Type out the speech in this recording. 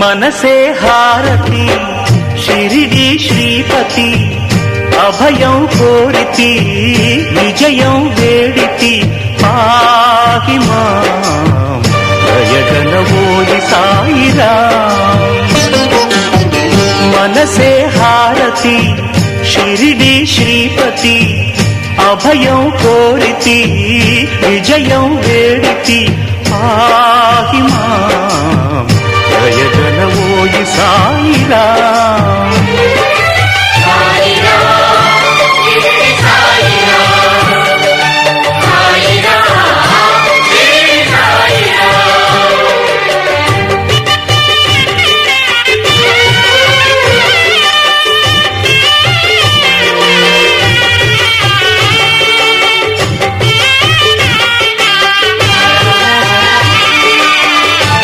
మనసే హారతి షిరిడి శ్రీపతి అభయం కోరితి విజయం వేడితి పాహి మాం దయగనవోయి సాయిరా. మనసే హారతి షిరిడి శ్రీపతి అభయం కోరితి విజయం వేడితి పాహి লীলা